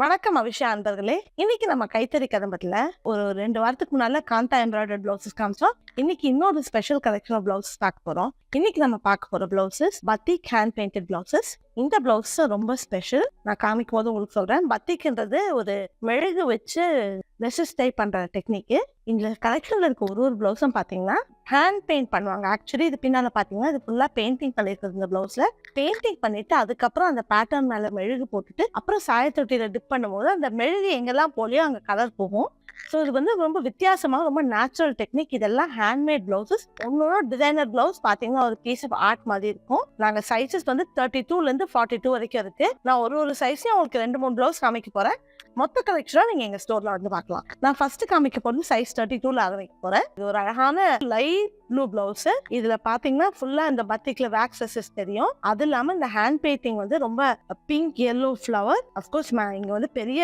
வணக்கம் அபிஷா அன்பர்களே. இன்னைக்கு நம்ம கைத்தறி கதம்பத்துல ஒரு ரெண்டு வாரத்துக்கு முன்னால காந்தா எம்ப்ராய்டர் பிளவுசஸ் காமிச்சோம். இன்னைக்கு இன்னொரு ஸ்பெஷல் கலெக்ஷன் ஆஃப் பிளவுசஸ் பார்க்க போறோம். இன்னைக்கு நம்ம பார்க்க போற blouses batik hand painted blouses இந்த பிளவுஸ் ரொம்ப ஸ்பெஷல் நான் காமிக்கும் போது உங்களுக்கு சொல்றேன். பத்திக்ன்றது ஒரு மெழுகு வச்சு ரெசிஸ்டை பண்ற டெக்னிக் இந்த கலெக்ஷன்ல இருக்க ஒரு ஒரு பிளவுஸும் பாத்தீங்கன்னா ஹேண்ட் பெயிண்ட் பண்ணுவாங்க. ஆக்சுவலி இது பின்னால் பார்த்தீங்கன்னா இது ஃபுல்லாக பெயிண்டிங் பண்ணிருக்கிறது இந்த ப்ளவுஸில் பெயிண்டிங் பண்ணிவிட்டு அதுக்கப்புறம் அந்த பேட்டர்ன் மேலே மெழுகு போட்டுட்டு அப்புறம் சாயத்தொட்டியில் டிப் பண்ணும்போது அந்த மெழுகு எங்கெல்லாம் போலியோ அங்கே கலர் போகும். ஸோ இது வந்து ரொம்ப வித்தியாசமா ரொம்ப நேச்சுரல் டெக்னிக் இதெல்லாம் ஹேண்ட்மேட் பிளவுசஸ் ஒன்னொரு டிசைனர் பிளவுஸ் பாத்தீங்கன்னா ஒரு பீஸ் ஆஃப் ஆர்ட் மாதிரி இருக்கும். நாங்க சைஸஸ் வந்து தேர்ட்டி டூல இருந்து ஃபார்ட்டி டூ வரைக்கும் இருக்கு. நான் ஒரு ஒரு சைஸையும் உங்களுக்கு ரெண்டு மூணு பிளவுஸ் காமிக்க போறேன். மொத்த கலெக்ஷனாக நீங்க எங்க ஸ்டோர்ல வந்து பார்க்கலாம். நான் ஃபர்ஸ்ட் காமிக்க போகிறது சைஸ் தேர்ட்டி டூல ஆரம்பிக்க போறேன். இது ஒரு அழகான லைட் ப்ளூ பிளவுஸ் இதுல பாத்தீங்கன்னா ஃபுல்லா இந்த பத்திக்ல வேக்ஸஸ் தெரியும். அது இல்லாம இந்த ஹேண்ட் பெயிண்டிங் வந்து ரொம்ப பிங்க் எல்லோ ஃப்ளவர் அஃப்கோர்ஸ் இங்க வந்து பெரிய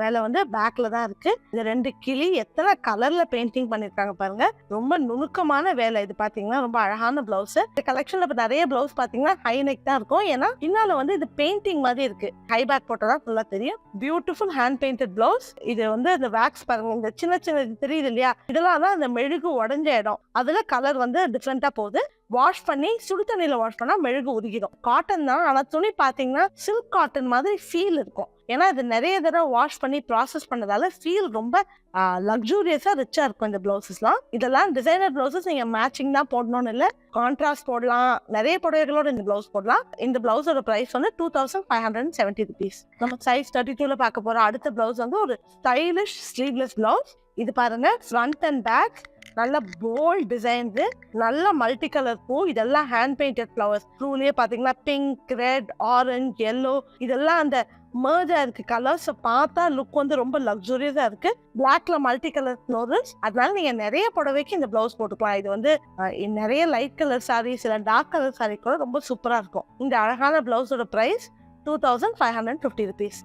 வேலை வந்து பேக்ல தான் இருக்கு. இது ரெண்டு கிளி எத்தனை கலர்ல பெயிண்டிங் பண்ணிருக்காங்க பாருங்க. ரொம்ப நுணுக்கமான வேலை இது பாத்தீங்கன்னா ரொம்ப அழகான பிளவுஸ் இந்த கலெக்ஷன்ல இப்ப நிறைய பிளவுஸ் பாத்தீங்கன்னா ஹை நெக் தான் இருக்கும். ஏன்னா பின்னால வந்து இது பெயிண்டிங் மாதிரி இருக்கு. ஹை பேக் போட்டதா ஃபுல்லா தெரியும். பியூட்டிஃபுல் ஹேண்ட் பெயிண்டட் பிளவுஸ் இது வந்து இந்த வேக்ஸ் பாருங்க இந்த சின்ன சின்ன இது தெரியுது இல்லையா? இதெல்லாம் தான் இந்த மெழுகு உடஞ்ச இடம். அதுல கலர் வந்து டிஃப்ரெண்டா போகுது. வாஷ் பண்ணி சுடு தண்ணியில வாஷ் பண்ணா மெழுகு உருகிடும் காட்டன் தான். ஆனா துணி பாத்தீங்கன்னா சில்க் காட்டன் மாதிரி ஃபீல் இருக்கும். ஏன்னா இது நிறைய தடவை வாஷ் பண்ணி ப்ராசஸ் பண்ணதால ஃபீல் ரொம்ப லக்ஸூரியஸாக ரிச்சாக இருக்கும் இந்த ப்ளவுசஸ்லாம் இதெல்லாம் டிசைனர் ப்ளவுசஸ் நீங்கள் மேட்சிங் தான் போடணும்னு இல்லை. கான்ட்ராஸ்ட் போடலாம். நிறைய புடவைகளோட இந்த ப்ளவுஸ் போடலாம். இந்த ப்ளவுஸோட ப்ரைஸ் வந்து two thousand five hundred seventy rupees நம்ம சைஸ் தேர்ட்டி டூவில் பார்க்க போகிற அடுத்த ப்ளவுஸ் வந்து ஒரு ஸ்டைலிஷ் ஸ்லீவ்லெஸ் ப்ளவுஸ் இது பாருங்க ஃப்ரண்ட் அண்ட் பேக் நல்ல போல்ட் டிசைன்ஸு நல்ல மல்டி கலர் பூ இதெல்லாம் ஹேண்ட் பெயிண்டட் ஃப்ளவர்ஸ் ப்ளூலேயே பார்த்தீங்கன்னா பிங்க் ரெட் ஆரஞ்ச் எல்லோ இதெல்லாம் அந்த மேர்ஜா இருக்கு. கலர்ஸ் பார்த்தா லுக் வந்து ரொம்ப லக்ஸுரியஸாக இருக்கு. பிளாக்ல மல்டி கலர் ஃப்ளோரல்ஸ் அதனால நீங்க நிறைய புடவைக்கு இந்த பிளவுஸ் போட்டுக்கலாம். இது வந்து நிறைய லைட் கலர் சாரீஸ் சில டார்க் கலர் சாரீ கூட ரொம்ப சூப்பரா இருக்கும். இந்த அழகான பிளவுஸோட price two thousand five hundred fifty rupees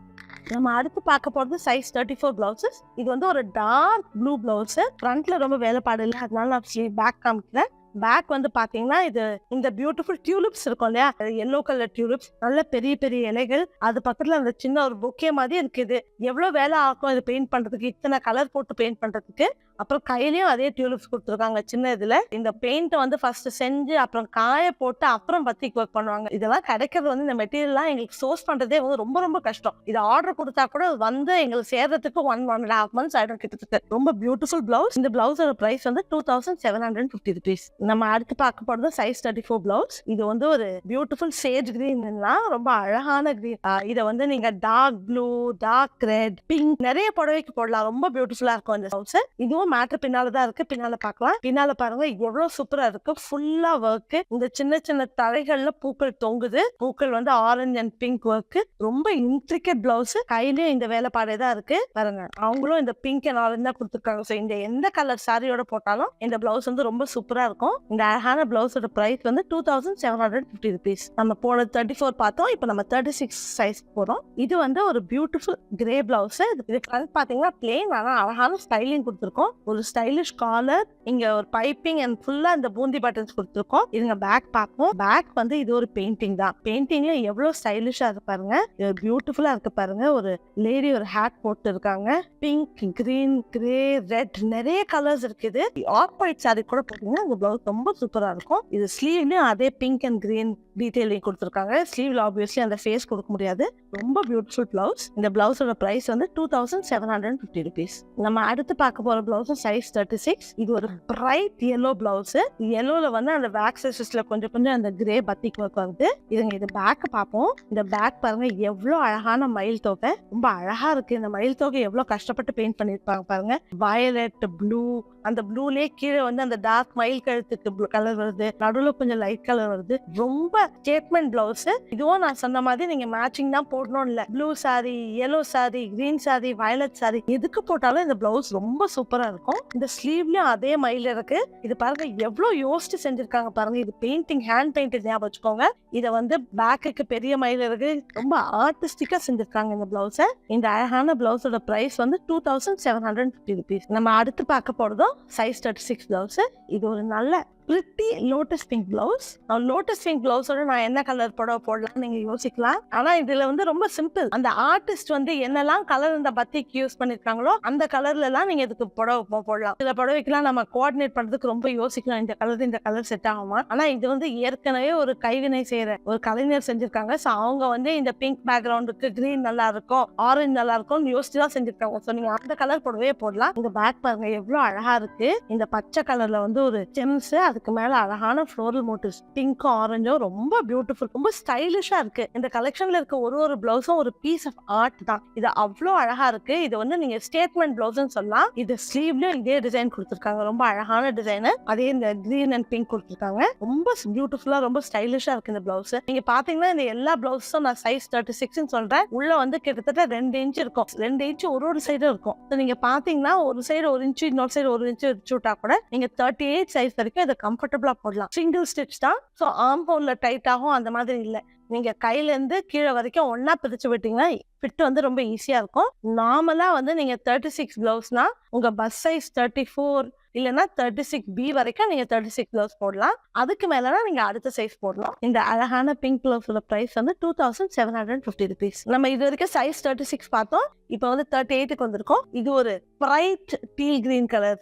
நம்ம அடுத்து பார்க்க போகிறது சைஸ் தேர்ட்டி ஃபோர் பிளவுசஸ் இது வந்து ஒரு டார்க் ப்ளூ பிளவுஸ் ஃப்ரண்ட்ல ரொம்ப வேலைப்பாடு இல்லை. அதனால நான் பேக் காமிக்கிறேன். பேக் வந்து பாத்தீங்கன்னா இது இந்த பியூட்டிஃபுல் டியூலிப்ஸ் இருக்கும் இல்லையா? எல்லோ கலர் டியூலிப்ஸ் நல்ல பெரிய பெரிய இலைகள். அது பக்கத்துல அந்த சின்ன ஒரு பொக்கே மாதிரி இருக்குது. எவ்வளவு வேலை ஆகும் இது பெயிண்ட் பண்றதுக்கு? இத்தனை கலர் போட்டு பெயிண்ட் பண்றதுக்கு? அப்புறம் கையிலையும் அதே டியூலிப்ஸ் கொடுத்துருக்காங்க சின்ன இதுல. இந்த பெயிண்ட்டை வந்து ஃபர்ஸ்ட் செஞ்சு அப்புறம் காய போட்டு அப்புறம் பத்திக்கு ஒர்க் பண்ணுவாங்க. இதெல்லாம் கிடைக்கிறது வந்து இந்த மெட்டீரியல்லாம் எங்களுக்கு சோர்ஸ் பண்றதே வந்து ரொம்ப ரொம்ப கஷ்டம். இது ஆர்டர் கொடுத்தா கூட வந்து எங்களுக்கு சேர்றதுக்கு one one and half months ஆயிடும் கிட்டத்தட்ட. ரொம்ப பியூட்டிஃபுல் பிளவுஸ் இந்த பிளவுஸோட பிரைஸ் வந்து two thousand seven hundred fifty rupees நம்ம அடுத்து பார்க்க போறது சைஸ் தேர்ட்டி ஃபோர் பிளவுஸ் இது வந்து ஒரு பியூட்டிஃபுல் சேஜ் கிரீன்லாம் ரொம்ப அழகான கிரீன் இதை வந்து நீங்க dark blue dark red pink நிறைய புடவைக்கு போடலாம். ரொம்ப பியூட்டிஃபுல்லா இருக்கும் இந்த பிளவுஸ் இதுவும் மேட்ரு பின்னால தான் இருக்கு. பின்னால பார்க்கலாம். பின்னால பாருங்க எவ்வளவு சூப்பரா இருக்கு. ஃபுல்லா ஒர்க் இந்த சின்ன சின்ன தலைகள்ல பூக்கள் தொங்குது. பூக்கள் வந்து ஆரஞ்சு அண்ட் பிங்க் ஒர்க் ரொம்ப இன்ட்ரிகேட் பிளவுஸ் கையிலயும் இந்த வேலைப்பாடே தான் இருக்கு. பாருங்க அவங்களும் இந்த பிங்க் அண்ட் ஆரஞ்சு தான் கொடுத்துருக்காங்க. ஸோ இந்த எந்த கலர் சாரியோட போட்டாலும் இந்த பிளவுஸ் வந்து ரொம்ப சூப்பரா இருக்கும். இந்த அழகான பிளவுஸோட பிரைஸ் வந்து two thousand seven hundred fifty rupees நம்ம போன தேர்ட்டி ஃபோர் பார்த்தோம். இப்போ நம்ம தேர்ட்டி சிக்ஸ் சைஸ் போறோம். இது வந்து ஒரு பியூட்டிஃபுல் கிரே பிளவுஸ் இது கலர் பாத்தீங்கன்னா பிளேன் ஆனால் அழகான ஸ்டைலிங் கொடுத்துருக்கோம். ஒரு ஸ்டைலிஷ் காலர் இங்க ஒரு பைப்பிங் அண்ட் ஃபுல்லா இந்த பூந்தி பட்டன்ஸ் கொடுத்துருக்கோம். இதுங்க பேக் பார்ப்போம். பேக் வந்து இது ஒரு பெயிண்டிங் தான். பெயிண்டிங்ல எவ்வளவு ஸ்டைலிஷா இருக்கு பாருங்க. இது பியூட்டிஃபுல்லா இருக்கு பாருங்க. ஒரு லேடி ஒரு ஹேட் போட்டு இருக்காங்க பிங்க் கிரீன் கிரே ரெட் நிறைய கலர்ஸ் இருக்குது. ஆஃப் ஒயிட் சாரி கூட போட்டீங்கன்னா இந்த பிளவுஸ் ரொம்ப சூப்பரா இருக்கும். இது ஸ்லீவ்லயும் அதே பிங்க் அண்ட் கிரீன் டீட்டெயிலிங் கொடுத்துருக்காங்க. ஸ்லீவ்ல ஆப்வியஸ்லி அந்த ஃபேஸ் கொடுக்க முடியாது. ரொம்ப பியூட்டிஃபுல் பிளவுஸ் இந்த பிளவுஸோட பிரைஸ் வந்து two thousand seven hundred fifty rupees நம்ம அடுத்து பார்க்க போற பிளவுஸ் சைஸ் தேர்ட்டி சிக்ஸ் இது ஒரு பிரைட் yellow பிளவுஸ் எல்லோல வந்து அந்த பேக் கொஞ்சம் கொஞ்சம் அந்த கிரே பத்திக் ஒர்க் வருது இதுங்க இது பேக் பார்ப்போம். இந்த பேக் பாருங்க எவ்வளவு அழகான மயில் தொகை. ரொம்ப அழகா இருக்கு. இந்த மயில் தொகை எவ்வளவு கஷ்டப்பட்டு பெயிண்ட் பண்ணிருப்பாங்க பாருங்க. வயலட் ப்ளூ அந்த ப்ளூலயே கீழே வந்து அந்த டார்க் மயில் கழுத்துக்கு கலர் வருது. நடுவுல கொஞ்சம் லைட் கலர் வருது. ரொம்ப ஸ்டேட்மெண்ட் பிளவுஸ் இதுவும் நான் சொன்ன மாதிரி நீங்க மேட்சிங் தான் போடணும் இல்ல. Blue sari yellow sari green sari violet sari எதுக்கு போட்டாலும் இந்த பிளவுஸ் ரொம்ப சூப்பரா இருக்கும். இந்த ஸ்லீவ்லயும் அதே மயில் இருக்கு. இது பாருங்க எவ்வளவு யோசிச்சு செஞ்சிருக்காங்க பாருங்க. இது பெயிண்டிங் ஹேண்ட் பெயிண்டட் ஞாபகம் வச்சுக்கோங்க. இதை வந்து பேக்குக்கு பெரிய மயில் இருக்கு. ரொம்ப ஆர்டிஸ்டிக்கா செஞ்சிருக்காங்க இந்த பிளவுஸ இந்த அழகான பிளவுஸோட பிரைஸ் வந்து two thousand seven hundred fifty rupees நம்ம அடுத்து பார்க்க போறதும் சைஸ் தேர்ட்டி சிக்ஸ் பிளவுஸ் இது ஒரு நல்ல pretty lotus pink blouse lotus pink பிளவுஸோட நான் என்ன கலர் புடவை போடலாம் நீங்க யோசிக்கலாம். ஆனா இதுல வந்து ரொம்ப சிம்பிள் அந்த ஆர்டிஸ்ட் வந்து என்னெல்லாம் கலர் இந்த பத்திக்கு யூஸ் பண்ணிருக்காங்களோ அந்த கலர்ல எல்லாம் நீங்க இதுக்கு புடவை போடலாம். சில புடவைக்கெல்லாம் நம்ம கோஆர்டினேட் பண்றதுக்கு ரொம்ப யோசிக்கலாம். இந்த கலர் இந்த கலர் செட் ஆகுமா. ஆனா இது வந்து ஏற்கனவே ஒரு கைவினை செய்யற ஒரு கலைஞர் செஞ்சிருக்காங்க. ஸோ அவங்க வந்து இந்த பிங்க் பேக்ரவுண்டுக்கு கிரீன் நல்லா இருக்கும் ஆரஞ்சு நல்லா இருக்கும் யோசிச்சு தான் செஞ்சிருக்காங்க. ஸோ நீங்க அந்த கலர் புடவையே போடலாம். இந்த பேக் பாருங்க எவ்வளவு அழகா இருக்கு. இந்த பச்சை கலர்ல வந்து ஒரு ஜெம்ஸ் அதுக்கு மேலே அழகான ஃப்ளோரல் மோட்டிவ்ஸ் பிங்க்கும் ஆரஞ்சும் ரொம்ப பியூட்டிஃபுல் ரொம்ப ஸ்டைலிஷாக இருக்குது இந்த கலெக்ஷனில் இருக்க ஒரு ஒரு பிளவுஸும் ஒரு பீஸ் ஆஃப் ஆர்ட் தான். இது அவ்வளோ அழகாக இருக்குது இது வந்து நீங்கள் ஸ்டேட்மெண்ட் பிளவுஸ்னு சொல்லலாம். இது ஸ்லீவ்லையும் இதே டிசைன் கொடுத்துருக்காங்க. ரொம்ப அழகான டிசைனு அதே இந்த க்ரீன் அண்ட் பிங்க் கொடுத்துருக்காங்க. ரொம்ப பியூட்டிஃபுல்லாக ரொம்ப ஸ்டைலிஷாக இருக்குது இந்த பிளவுஸ் நீங்கள் பார்த்தீங்கன்னா இந்த எல்லா பிளவுஸும் நான் சைஸ் தேர்ட்டி சிக்ஸ்னு சொல்கிறேன் உள்ளே வந்து கிட்டத்தட்ட ரெண்டு இன்ச் இருக்கும். ரெண்டு இன்ச் ஒரு ஒரு சைடும் இருக்கும். நீங்கள் பார்த்தீங்கன்னா ஒரு சைடு ஒரு இன்ச்சு இன்னொரு சைடு ஒரு இன்ச்சு வச்சு விட்டா கூட நீங்கள் தேர்ட்டி எயிட் சைஸ் வரைக்கும் இதை கம்ஃபர்டபுளாக போடலாம். சிங்கிள் ஸ்டிச் தான். ஸோ ஆம் ஹோலில் டைட்டாகவும் அந்த மாதிரி இல்லை. நீங்கள் கையிலேருந்து கீழே வரைக்கும் ஒன்றா பிரித்து விட்டீங்கன்னா ஃபிட் வந்து ரொம்ப ஈஸியாக இருக்கும். நார்மலாக வந்து நீங்கள் தேர்ட்டி சிக்ஸ் ப்ளவுஸ்னால் உங்கள் பஸ் சைஸ் தேர்ட்டி ஃபோர் இல்லைன்னா தேர்ட்டி சிக்ஸ் பி வரைக்கும் நீங்கள் தேர்ட்டி சிக்ஸ் ப்ளவுஸ் போடலாம். அதுக்கு மேலேனா நீங்கள் அடுத்த சைஸ் போடலாம். இந்த அழகான பிங்க் ப்ளவுஸோட ப்ரைஸ் வந்து two thousand seven hundred fifty rupees நம்ம இது வரைக்கும் சைஸ் தேர்ட்டி சிக்ஸ் பார்த்தோம். இப்போ வந்து தேர்ட்டி எயிட்டுக்கு வந்திருக்கோம். இது ஒரு பிரைட் டீல் கிரீன் கலர்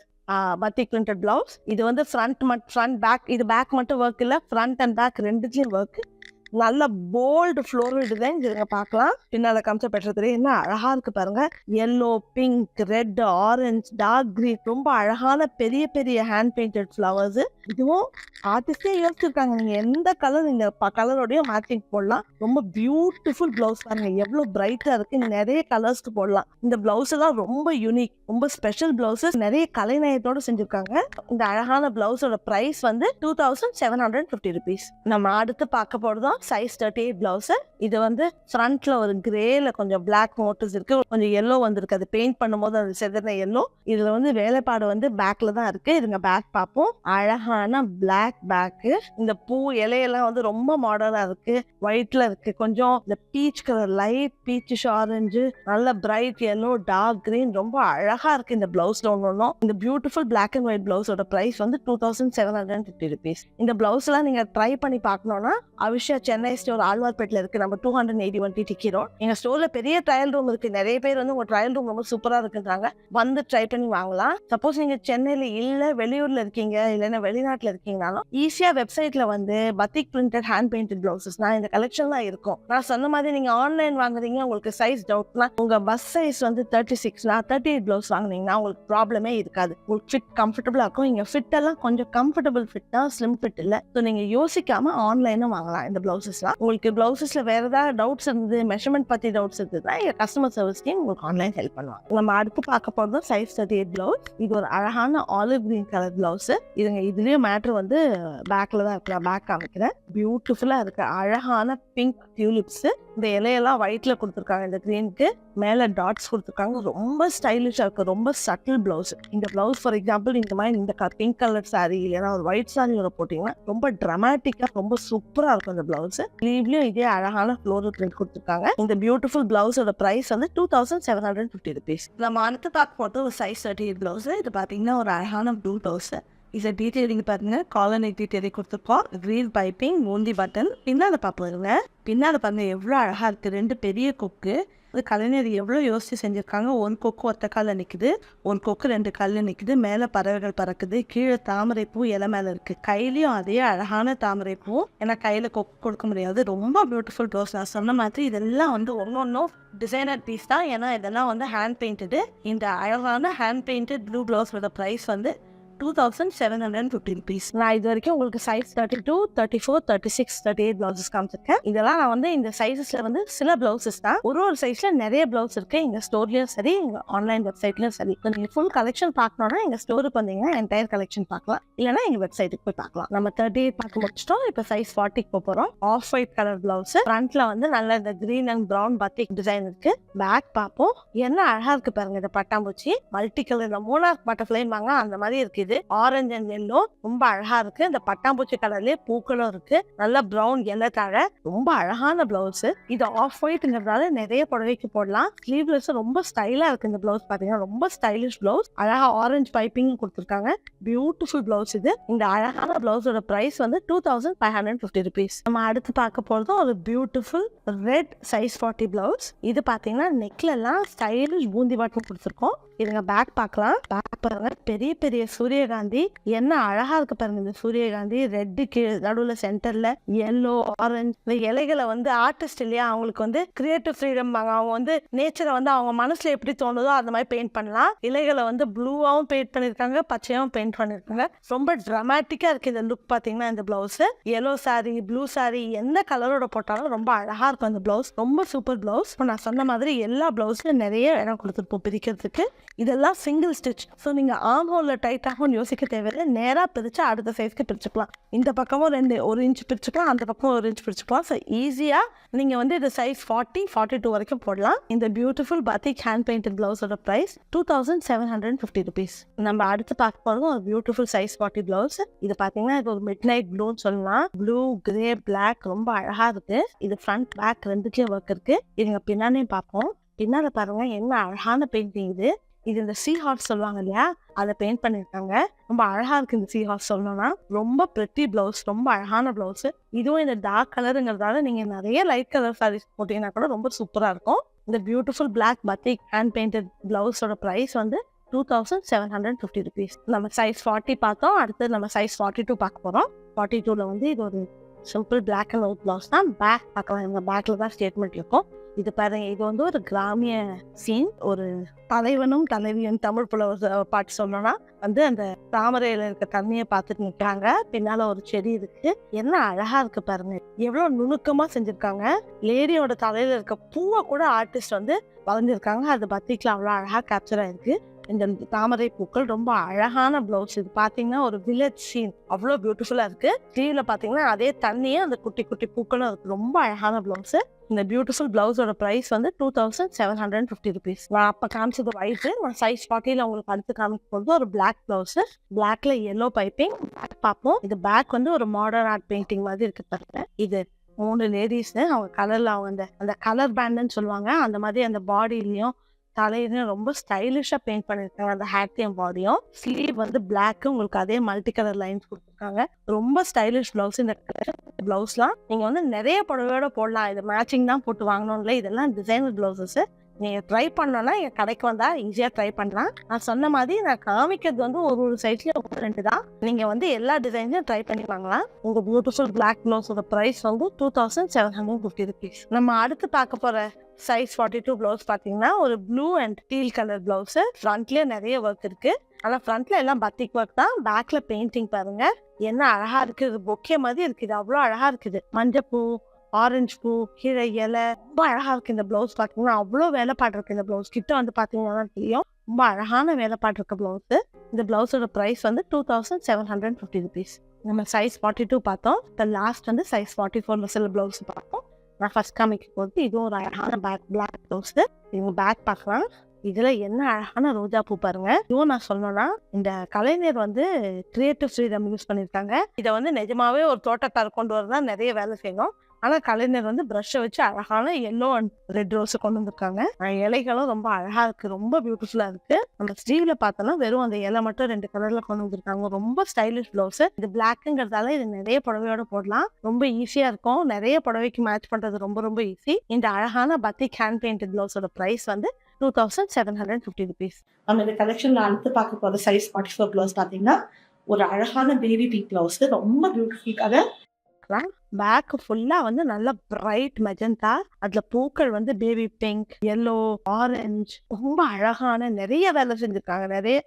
பத்தி பிரிண்டட் பிளவுஸ் இது வந்து ஃப்ரண்ட் மட் ஃப்ரண்ட் பேக் இது பேக் மட்டும் ஒர்க் இல்லை. ஃப்ரண்ட் அண்ட் பேக் ரெண்டுத்தையும் ஒர்க்கு நல்ல போல்டு ஃப்ளோரல் டிசைன் இதுங்க பார்க்கலாம். பின்னால காமிச்ச பெற்றது என்ன அழகா இருக்கு பாருங்க. Yellow pink red orange dark green ரொம்ப அழகான பெரிய பெரிய ஹேண்ட் பெயிண்டட் ஃப்ளவர்ஸ் இதுவும் ஆர்டிஸ்டே யோசிச்சிருக்காங்க. நீங்க எந்த கலர் இந்த கலரோடய மேட்சிங் போடலாம். ரொம்ப பியூட்டிஃபுல் பிளவுஸ் பாருங்க. எவ்வளவு பிரைட்டா இருக்கு. நிறைய கலர்ஸ்க்கு போடலாம். இந்த பிளவுஸ் எல்லாம் ரொம்ப யூனிக் ரொம்ப ஸ்பெஷல் பிளவுசஸ் நிறைய கலைநயத்தோட செஞ்சிருக்காங்க. இந்த அழகான பிளவுஸோட பிரைஸ் வந்து two thousand seven hundred fifty rupees நம்ம அடுத்து பார்க்க போறதும் சைஸ் தேர்ட்டி எயிட் பிளவுஸ் இது வந்து ஃப்ரண்ட்ல ஒரு கிரேல கொஞ்சம் பிளாக் மோட்டர்ஸ் இருக்கு. கொஞ்சம் எல்லோ வந்திருக்கு. அது பெயிண்ட் பண்ணும்போது அது செதறின எல்லோ இதுல வந்து வேலைப்பாடு வந்து பேக்ல தான் இருக்கு. இதுங்க பேக் பார்ப்போம். அழகான பிளாக் பேக்கு இந்த பூ இலையெல்லாம் வந்து ரொம்ப மாடர்னா இருக்கு. ஒயிட்ல இருக்கு. கொஞ்சம் இந்த peach colour light peach orange நல்ல பிரைட் எல்லோ டார்க் கிரீன் ரொம்ப அழகா இருக்கு இந்த பிளவுஸ்ல ஒன்று ஒன்றும் இந்த பியூட்டிஃபுல் பிளாக் அண்ட் ஒயிட் பிளவுஸோட பிரைஸ் வந்து two thousand seven hundred fifty rupees இந்த பிளவுஸ் எல்லாம் நீங்க ட்ரை பண்ணி பார்க்கணும்னா அவிஷா சென்னை ஸ்டோர் ஆழ்வார்பேட்டில் இருக்கு. நம்ம டூ ஹண்ட்ரட் எயிட்டி ஒன் டிடி கீரோ எங்கள் ஸ்டோரில் பெரிய ட்ரையல் ரூம் இருக்கு. நிறைய பேர் வந்து உங்கள் ட்ரையல் ரூம் ரொம்ப சூப்பராக இருக்குன்றாங்க. வந்து ட்ரை பண்ணி வாங்கலாம். சப்போஸ் நீங்க சென்னையில் இல்லை வெளியூரில் இருக்கீங்க இல்லைன்னா வெளிநாட்டில் இருக்கீங்கனாலும் ஈஸியாக வெப்சைட்டில் வந்து batik printed hand painted blouses நான் இந்த கலெக்ஷன்லாம் இருக்கும். நான் சொன்ன மாதிரி நீங்கள் ஆன்லைன் வாங்குறீங்க உங்களுக்கு சைஸ் டவுட்னா உங்க பஸ் சைஸ் வந்து தேர்ட்டி சிக்ஸ்னா தேர்ட்டி எயிட் ப்ளவுஸ் வாங்குனீங்கன்னா உங்களுக்கு ப்ராப்ளமே இருக்காது. உங்களுக்கு ஃபிட் கம்ஃபர்டபுளாக இருக்கும். இங்கே ஃபிட் எல்லாம் கொஞ்சம் கம்ஃபர்டபுள் ஃபிட் தான் ஸ்லிம் ஃபிட் இல்ல. ஸோ நீங்கள் யோசிக்காம ஆன்லைனும் வாங்கலாம். இந்த பிளவுசஸ்லாம் உங்களுக்கு ப்ளவுசஸ்ல வேற ஏதாவது டவுட்ஸ் இருந்தது மெஷர்மெண்ட் பத்தி டவுட்ஸ் இருந்ததுன்னா எங்க கஸ்டமர் சர்வீஸ் டீம் உங்களுக்கு ஆன்லைன் ஹெல்ப் பண்ணுவாங்க. நம்ம அடுத்து பார்க்க போறது சைஸ் தேர்ட்டி எயிட் ப்ளவுஸ் இது ஒரு அழகான ஆலிவ் கிரீன் கலர் ப்ளவுஸ் இதுங்க இதுலயும் மேட்ரு வந்து பேக்ல தான் இருக்கு. நான் பேக் காமிக்கிறேன். பியூட்டிஃபுல்லா இருக்கு. அழகான பிங்க் டியூலிப்ஸ் இந்த இலையெல்லாம் ஒயிட்ல கொடுத்துருக்காங்க இந்த கிரீனுக்கு மேல டாட்ஸ் கொடுத்துருக்காங்க. ரொம்ப ஸ்டைலிஷா இருக்கு. ரொம்ப சட்டில் ப்ளவுஸ் இந்த ப்ளவுஸ் ஃபார் எக்ஸாம்பிள் இந்த மாதிரி இந்த பிங்க் கலர் சாரி இல்லைன்னா ஒரு ஒயிட் சாரியோட போட்டீங்கன்னா ரொம்ப ட்ரமாட்டிக்கா ரொம்ப சூப்பரா இருக்கும் இந்த ப்ளவுஸ் ஸ்லீவ்லயும் இதே அழகான ஃப்ளோரல் பிரிண்ட் கொடுத்துருக்காங்க. இந்த பியூட்டிஃபுல் பிளவுஸோட பிரைஸ் வந்து two thousand seven hundred fifty rupees நம்ம அடுத்து பார்க்க போகிறது ஒரு சைஸ் தேர்ட்டி எயிட் பிளவுஸ் இது பார்த்தீங்கன்னா ஒரு அழகான ப்ளூ பிளவுஸ் இதை டீட்டெயிலிங் பாருங்க. காலனி டீட்டெயிலிங் கொடுத்துருக்கோம். க்ரீன் பைப்பிங் மூந்தி பட்டன் பின்னால் பார்ப்பாருங்க பின்னால் பாருங்க எவ்வளோ அழகாக இருக்குது ரெண்டு பெரிய கொக்கு. அது கலைஞர் எவ்வளோ யோசித்து செஞ்சுருக்காங்க. ஒன் கொக்கு ஒத்த காலில் நிற்குது ஒன் கொக்கு ரெண்டு காலில் நிற்குது மேலே பறவைகள் பறக்குது. கீழே தாமரை பூ இலை மேலே இருக்குது கையிலையும் அதே அழகான தாமரை பூ. ஏன்னா கையில் கொக்கு கொடுக்க முடியாது. ரொம்ப பியூட்டிஃபுல் ரோஸ் நான் சொன்ன மாதிரி இதெல்லாம் வந்து ஒன்று ஒன்றும் டிசைனர் பீஸ் தான். ஏன்னா இதெல்லாம் வந்து ஹேண்ட் பெயிண்டடு இந்த அழகான ஹேண்ட் பெயிண்டட் ப்ளூ ப்ளவுஸோட ப்ரைஸ் வந்து two thousand seven hundred fifty rupees நான் இது வரைக்கும் உங்களுக்கு size thirty two thirty four thirty six thirty eight blouses காமிச்சிருக்கேன். இதெல்லாம் நான் வந்து இந்த சைஸஸ்ல வந்து சில பிளவுசஸ் தான். ஒரு ஒரு சைஸ்ல நிறைய பிளவுஸ் இருக்கு. எங்க ஸ்டோர்லயும் சரி எங்க ஆன்லைன் வெப்சைட்லயும் சரி. இப்போ நீங்க ஃபுல் கலெக்ஷன் பார்க்கணும்னா எங்க ஸ்டோருக்கு வந்தீங்கன்னா என்டையர் கலெக்ஷன் பார்க்கலாம். இல்லைன்னா எங்க வெப்சைட்டுக்கு போய் பார்க்கலாம். நம்ம தேர்ட்டி எயிட் பார்க்க முடிச்சிட்டோம். இப்போ சைஸ் ஃபார்ட்டிக்கு போக போறோம். ஆஃப் ஒயிட் கலர் பிளவுஸ் ஃப்ரண்ட்ல வந்து நல்ல இந்த green and brown batik design இருக்கு. பேக் பார்ப்போம். என்ன அழகா இருக்கு பாருங்க இந்த பட்டாம்பூச்சி. மல்டி கலர் இந்த மூணார் பட்டர்ஃப்ளைம்பாங்க அந்த மாதிரி இருக்கு. தெரியுது ஆரஞ்சு அண்ட் எல்லோ ரொம்ப அழகா இருக்கு. இந்த பட்டாம்பூச்சி கலர்லயே பூக்களும் இருக்கு. நல்ல ப்ரௌன் எல்லோ தழை ரொம்ப அழகான பிளவுஸ் இது ஆஃப் ஒயிட்ங்கிறதால நிறைய புடவைக்கு போடலாம். ஸ்லீவ்லெஸ் ரொம்ப ஸ்டைலா இருக்கு இந்த பிளவுஸ் பாத்தீங்கன்னா. ரொம்ப ஸ்டைலிஷ் பிளவுஸ் அழகா ஆரஞ்சு பைப்பிங் கொடுத்துருக்காங்க. பியூட்டிஃபுல் பிளவுஸ் இது. இந்த அழகான பிளவுஸோட பிரைஸ் வந்து two thousand five hundred fifty rupees நம்ம அடுத்து பார்க்க போறது ஒரு beautiful red size forty blouse இது பாத்தீங்கன்னா நெக்ல எல்லாம் ஸ்டைலிஷ் பூந்தி பாட்டம் கொடுத்துருக்கோம். இதுங்க பேக் பார்க்கலாம். பேக் பாருங்க பெரிய பெரிய சூரியகாந்தி. என்ன அழகா இருக்கு பாருங்க இந்த சூரியகாந்தி. ரெட்டுக்கு நடுவில் சென்டர்ல எல்லோ ஆரஞ்சு இந்த இலைகளை வந்து ஆர்டிஸ்ட் இல்லையா? அவங்களுக்கு வந்து கிரியேட்டிவ் ஃப்ரீடம் அவங்க வந்து நேச்சரை வந்து அவங்க மனசுல எப்படி தோணுதோ அந்த மாதிரி பெயிண்ட் பண்ணலாம். இலைகளை வந்து ப்ளூவாகவும் பெயிண்ட் பண்ணியிருக்காங்க பச்சையாகவும் பெயிண்ட் பண்ணியிருக்காங்க ரொம்ப ட்ராமாட்டிக்கா இருக்கு இந்த லுக் பார்த்தீங்கன்னா இந்த blouse yellow sari blue sari எந்த கலரோட போட்டாலும் ரொம்ப அழகா இருக்கும் அந்த பிளவுஸ் ரொம்ப சூப்பர் பிளவுஸ் இப்போ நான் சொன்ன மாதிரி எல்லா பிளவுஸ்லையும் நிறைய இடம் கொடுத்துருப்போம் பிரிக்கிறதுக்கு. இதெல்லாம் சிங்கிள் ஸ்டிச் ஸோ நீங்கள் ஆம் ஹோலில் டைட் ஆகும்னு யோசிக்க தேவையில்லை. நேராக பிரித்து அடுத்த சைஸ்க்கு பிரிச்சுக்கலாம். இந்த பக்கமும் ரெண்டு ஒரு இன்ச் பிரிச்சுக்கலாம். அந்த பக்கம் ஒரு இன்ச் பிரிச்சுக்கலாம். ஸோ ஈஸியாக நீங்கள் வந்து இது சைஸ் ஃபார்ட்டி ஃபார்ட்டி டூ வரைக்கும் போடலாம். இந்த பியூட்டிஃபுல் பத்திக் ஹேண்ட் பெயிண்டட் ப்ளவுஸோட price two thousand seven hundred fifty rupees நம்ம அடுத்து பார்க்க போகிறோம் ஒரு பியூட்டிஃபுல் சைஸ் ஃபார்ட்டி ப்ளவுஸ் இது பார்த்தீங்கன்னா இது ஒரு மிட் நைட் ப்ளூன்னு சொல்லலாம். ப்ளூ கிரே பிளாக் ரொம்ப அழகாக இருக்குது இது ஃப்ரண்ட் பேக் ரெண்டுக்கே ஒர்க் இருக்குது இதுங்க பின்னாடியும் பார்ப்போம். பின்னால் பாருங்க என்ன அழகான பெயிண்டிங் இது. இது இந்த சீ ஹார்ட் சொல்லுவாங்க இல்லையா? அதை பெயிண்ட் பண்ணியிருக்காங்க. ரொம்ப அழகா இருக்கு இந்த சீ ஹார்ட் சொல்லணும்னா. ரொம்ப பிரிட்டி பிளவுஸ் ரொம்ப அழகான பிளவுஸ் இதுவும் இந்த டார்க் கலருங்கிறதால நீங்க நிறைய லைட் கலர் சாரீஸ் போட்டீங்கன்னா கூட ரொம்ப சூப்பரா இருக்கும். இந்த beautiful black batik hand painted பிளவுஸோட price வந்து two thousand seven hundred fifty rupees நம்ம சைஸ் ஃபார்ட்டி பார்த்தோம். அடுத்து நம்ம சைஸ் ஃபார்ட்டி டூ பார்க்க போகிறோம் ஃபார்ட்டி டூவில் வந்து இது ஒரு simple black and white blouse தான். பேக் பார்க்கலாம். இந்த பேக்கில் தான் ஸ்டேட்மெண்ட் இருக்கும். இது பாருங்க இது வந்து ஒரு கிராமிய சீன் ஒரு தலைவனும் தலைவியும் தமிழ் புலவர் பாட்டு சொல்லணும்னா வந்து அந்த தாமரையில இருக்க தண்ணியை பார்த்துட்டு நிற்காங்க பின்னால ஒரு செடி இருக்கு. என்ன அழகா இருக்கு பாருங்க. எவ்வளவு நுணுக்கமா செஞ்சிருக்காங்க. லேடியோட தலையில இருக்க பூவை கூட ஆர்டிஸ்ட் வந்து வளர்ந்துருக்காங்க. அதை பத்திக்கலாம் அவ்வளோ அழகா கேப்சர் ஆயிருக்கு. இந்த தாமரை பூக்கள் ரொம்ப அழகான பிளவுஸ் இது பாத்தீங்கன்னா ஒரு வில்லேஜ் சீன் அவ்வளோ பியூட்டிஃபுல்லா இருக்கு. ஸ்லீவ்ல பாத்தீங்கன்னா அதே தண்ணியே அந்த குட்டி குட்டி பூக்களும் இருக்கு. ரொம்ப அழகான பிளவுஸ் இந்த பியூட்டிஃபுல் பிளவுஸோட ப்ரைஸ் வந்து two thousand seven hundred fifty rupees நான் அப்போ காமிச்சது ஒயிட்டு நான் சைஸ் ஃபார்ட்டியில் உங்களுக்கு அடுத்து காமிக்க போகிறது ஒரு பிளாக் பிளவுஸ் பிளாக்ல எல்லோ பைப்பிங் பேக் பார்ப்போம். இது பேக் வந்து ஒரு மாடர்ன் ஆர்ட் பெயிண்டிங் மாதிரி இருக்கு பாருங்க. இது மூணு லேடிஸ் அவங்க கலர்ல அவங்க அந்த அந்த கலர் பேண்டுன்னு சொல்லுவாங்க. அந்த மாதிரி அந்த பாடியிலையும் தலையிலையும் ரொம்ப ஸ்டைலிஷா பெயிண்ட் பண்ணியிருக்காங்க அந்த ஹேட்டையும் பாடியும் ஸ்லீவ் வந்து பிளாக்கு உங்களுக்கு அதே மல்டி கலர் லைன்ஸ் கொடுத்துருக்காங்க. ரொம்ப ஸ்டைலிஷ் பிளவுஸ் இந்த பிளவுஸ்லாம் நீங்க வந்து நிறைய புடவையோட போடலாம். இது மேட்சிங் தான் போட்டு வாங்கணும்ல. இதெல்லாம் டிசைனர் பிளவுசஸ் நீங்கள் ட்ரை பண்ணோன்னா எங்கள் கடைக்கு வந்தால் ஈஸியாக ட்ரை பண்ணலாம். நான் சொன்ன மாதிரி நான் காமிக்கிறது வந்து ஒரு ஒரு சைஸ்ல ஒரு ரெண்டு தான். நீங்கள் வந்து எல்லா டிசைன்ஸும் ட்ரை பண்ணி வாங்கலாம். உங்கள் பியூட்டிஃபுல் பிளாக் ப்ளவுஸோட ப்ரைஸ் வந்து two thousand seven hundred fifty rupees நம்ம அடுத்து பார்க்க போகிற சைஸ் ஃபார்ட்டி டூ ப்ளவுஸ் பார்த்தீங்கன்னா ஒரு blue and teal colour blouse ஃப்ரண்ட்லேயே நிறைய ஒர்க் இருக்குது ஆனால் ஃப்ரண்ட்ல எல்லாம் பத்திக் ஒர்க் தான். பேக்கில் பெயிண்டிங் பாருங்கள் என்ன அழகாக இருக்குது பொக்கே மாதிரி இருக்குது அவ்வளோ அழகாக இருக்குது. மஞ்சப்பூ ஆரஞ்சு பூ கீழே இலை ரொம்ப அழகா இருக்கு இந்த பிளவுஸ் பார்த்தீங்கன்னா அவ்வளோ வேலைப்பாடு இருக்கு இந்த பிளவுஸ் கிட்ட வந்து பார்த்தீங்கன்னா தெரியும். ரொம்ப அழகான வேலைப்பாடு இருக்க பிளவுஸ் இந்த பிளவுஸோட ப்ரைஸ் வந்து two thousand seven hundred fifty rupees நம்ம சைஸ் ஃபார்ட்டி டூ பார்த்தோம். இப்போ லாஸ்ட் வந்து சைஸ் ஃபார்ட்டி ஃபோர் சில பிளவுஸ் பார்த்தோம். நான் ஃபர்ஸ்ட் காமிக்க போது இதுவும் ஒரு அழகான பேக் பிளாக் ப்ளவுஸு இவங்க பேக் பார்க்கலாம். இதுல என்ன அழகான ரோஜா பூ பாருங்க. இதுவும் நான் சொல்லணும்னா இந்த கலைஞர் வந்து கிரியேட்டிவ் ஃப்ரீடம் யூஸ் பண்ணியிருக்காங்க இதை வந்து நிஜமாவே ஒரு தோட்டத்தார் கொண்டு வரதான் நிறைய வேலை செய்யணும். ஆனா கலைஞர் வந்து ப்ரஷ்ஷை வச்சு அழகான எல்லோ அண்ட் ரெட் ரோஸ் கொண்டு வந்திருக்காங்க. இலைகளும் ரொம்ப அழகா இருக்கு. ரொம்ப பியூட்டிஃபுல்லா இருக்கு. நம்ம ஸ்லீவ்ல பார்த்தோம்னா வெறும் அந்த இலை மட்டும் ரெண்டு கலர்ல கொண்டு வந்திருக்காங்க. ரொம்ப ஸ்டைலிஷ் பிளவுஸ் இது பிளாக்குங்கிறதால இது நிறைய புடவையோட போடலாம். ரொம்ப ஈஸியா இருக்கும். நிறைய புடவைக்கு மேட்ச் பண்றது ரொம்ப ரொம்ப ஈஸி இந்த அழகான பத்திக் ஹேண்ட் பெயிண்டட் பிளவுஸோட பிரைஸ் வந்து two thousand seven hundred fifty rupees நம்ம இந்த கலெக்ஷன்ல அடுத்து பார்க்க போகிற சைஸ் ஃபார்ட்டி ஃபோர் ப்ளவுஸ் பார்த்தீங்கன்னா ஒரு அழகான பேபி பிங்க் ப்ளவுஸ் ரொம்ப பியூட்டிஃபுல் கலர் பேக் ஃபுல்லா வந்து நல்ல பிரைட் மெஜந்தா அதுல பூக்கள் வந்து பேபி பிங்க் எல்லோ ஆரஞ்சு ரொம்ப அழகான நிறைய வேலை செஞ்சிருக்காங்க. நிறைய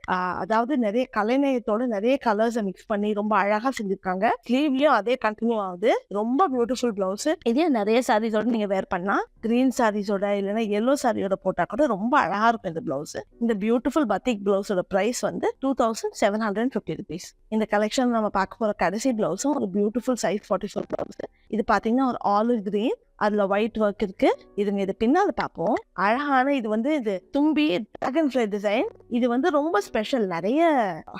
அதாவது நிறைய கலைநயத்தோட நிறைய கலர்ஸை மிக்ஸ் பண்ணி ரொம்ப அழகா செஞ்சிருக்காங்க. ஸ்லீவ்லயும் அதே கண்டினியூ ஆகுது. ரொம்ப பியூட்டிஃபுல் பிளவுஸ் இதே நிறைய சாரீஸோட நீங்க வேர் பண்ணலாம் கிரீன் சாரீஸோட இல்லைன்னா எல்லோ சாரியோட போட்டா கூட ரொம்ப அழகா இருக்கும் இந்த பிளவுஸ் இந்த பியூட்டிஃபுல் பத்திக் பிளவுஸோட பிரைஸ் வந்து two thousand seven hundred fifty rupees இந்த கலெக்ஷன் நம்ம பார்க்க போற கடைசி பிளவுஸும் ஒரு beautiful size forty four blouse blouse இது பாத்தீங்கன்னா ஒரு ஆலிவ் கிரீன் அதுல ஒயிட் ஒர்க் இருக்கு. இதுங்க இது பின்னால பார்ப்போம் அழகான இது வந்து இது தும்பி டிராகன் ஃபிளை டிசைன் இது வந்து ரொம்ப ஸ்பெஷல் நிறைய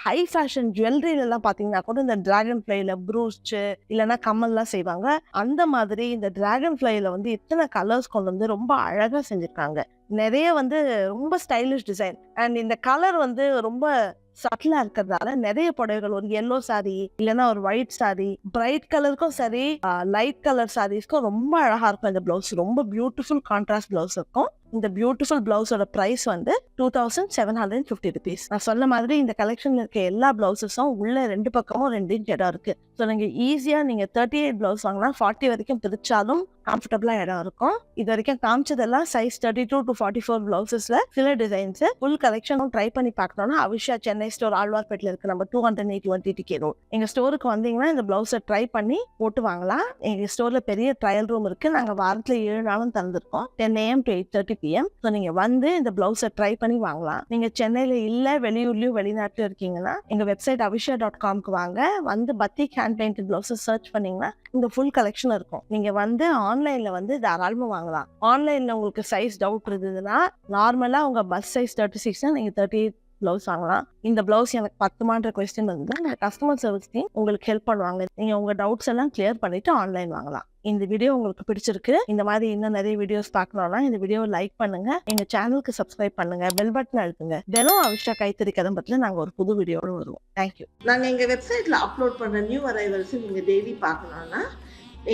ஹை ஃபேஷன் ஜுவல்லரியில எல்லாம் பாத்தீங்கன்னா கூட இந்த டிராகன் ஃபிளைல ப்ரூச் இல்லைன்னா கம்மல்லாம் செய்வாங்க. அந்த மாதிரி இந்த டிராகன் ஃபிளைல வந்து இத்தனை கலர்ஸ் கொண்டு வந்து ரொம்ப அழகா செஞ்சிருக்காங்க. நிறைய வந்து ரொம்ப ஸ்டைலிஷ் டிசைன் அண்ட் இந்த கலர் வந்து ரொம்ப சட்டிலா இருக்கிறதால நிறைய புடவைகள் ஒரு எல்லோ சாரி இல்லைன்னா ஒரு ஒயிட் சாரி பிரைட் கலருக்கும் சரி லைட் கலர் சாரீஸ்க்கும் ரொம்ப அழகா இருக்கும் இந்த பிளவுஸ் ரொம்ப பியூட்டிஃபுல் கான்ட்ராஸ்ட் பிளவுஸ் இருக்கும். இந்த பியூட்டிஃபுல் பிளவுஸோட ப்ரைஸ் வந்து two thousand seven hundred fifty rupees நான் சொன்ன மாதிரி இந்த கலெக்ஷன்ல இருக்க எல்லா பிளவுசஸும் உள்ள ரெண்டு பக்கமும் ரெண்டு இன்ச் இடம் இருக்கு. ஸோ நீங்க ஈஸியா நீங்க தேர்ட்டி எயிட் பிளவுஸ் வாங்கினா ஃபார்ட்டி வரைக்கும் பிரிச்சாலும் கம்ஃபர்டபுளா இடம் இருக்கும். இது வரைக்கும் காமிச்சதெல்லாம் size thirty two to forty four பிளவுசஸ்ல சில டிசைன்ஸ் ஃபுல் கலெக்ஷனும் ட்ரை பண்ணி பார்க்கணும்னா அவிஷா சென்னை ஸ்டோர் ஆழ்வார்பேட்டில் இருக்கு நம்ம two hundred eighty one TT road எங்க ஸ்டோருக்கு வந்தீங்கன்னா இந்த பிளவுஸை ட்ரை பண்ணி போட்டு வாங்கலாம். எங்க ஸ்டோர்ல பெரிய ட்ரையல் ரூம் இருக்கு. நாங்க வாரத்துல ஏழு நாளும் தந்திருக்கோம் ten AM to eight thirty PM so நீங்க வந்து இந்த பிளவுஸை ட்ரை பண்ணி வாங்கலாம். நீங்க சென்னையில இல்ல வெளியூர்லயும் வெளிநாட்டுல இருக்கீங்கன்னா எங்க வெப்சைட் அபிஷா டாட் காம்க்கு வாங்க. வந்து பத்திக் ஹேண்ட் பெயிண்டட் பிளவுஸை சர்ச் பண்ணீங்கன்னா இந்த ஃபுல் கலெக்ஷன் இருக்கும். நீங்க வந்து ஆன்லைன்ல வந்து தாராளமாக வாங்கலாம். ஆன்லைன்ல உங்களுக்கு சைஸ் டவுட் இருந்ததுன்னா நார்மலா உங்க பஸ் சைஸ் தேர்ட்டி சிக்ஸ்னா நீங்க தேர்ட்டி பிளவுஸ் வாங்கலாம். இந்த பிளவுஸ் எனக்கு பத்துமான்ற கொஸ்டின் வந்து கஸ்டமர் சர்வீஸ் டீம் உங்களுக்கு ஹெல்ப் பண்ணுவாங்க. நீங்க உங்க டவுட்ஸ் எல்லாம் கிளியர் பண்ணிட்டு ஆன்லைன் வாங்கலாம். இந்த வீடியோ உங்களுக்கு பிடிச்சிருக்கு. இந்த மாதிரி இன்னும் நிறைய வீடியோஸ் பார்க்கணும்னா இந்த வீடியோவை லைக் பண்ணுங்க. எங்க சேனலுக்கு சப்ஸ்கிரைப் பண்ணுங்க. பெல் பட்டன் அழுத்துங்க. தினம் அவிஷா கைத்தறி கதம்பத்துல நாங்க ஒரு புது வீடியோட வருவோம். தேங்க்யூ நாங்க எங்க வெப்சைட்ல அப்லோட் பண்ற நியூ அரைவல்ஸ் நீங்க டெய்லி பார்க்கணும்னா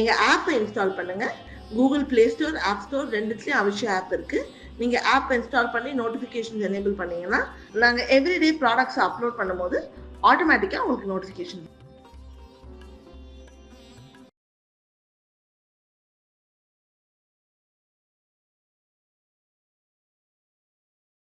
எங்க ஆப்பை இன்ஸ்டால் பண்ணுங்க. Google Play Store App Store ரெண்டுத்துலயும் Avisha app இருக்கு. நீங்க ஆப் இன்ஸ்டால் பண்ணி நோட்டிஃபிகேஷன்ஸ் எனேபிள் பண்ணீங்கன்னா நாங்க எவ்ரிடே ப்ராடக்ட்ஸ் அப்லோட் பண்ணும்போது ஆட்டோமேட்டிக்காக உங்களுக்கு நோட்டிஃபிகேஷன்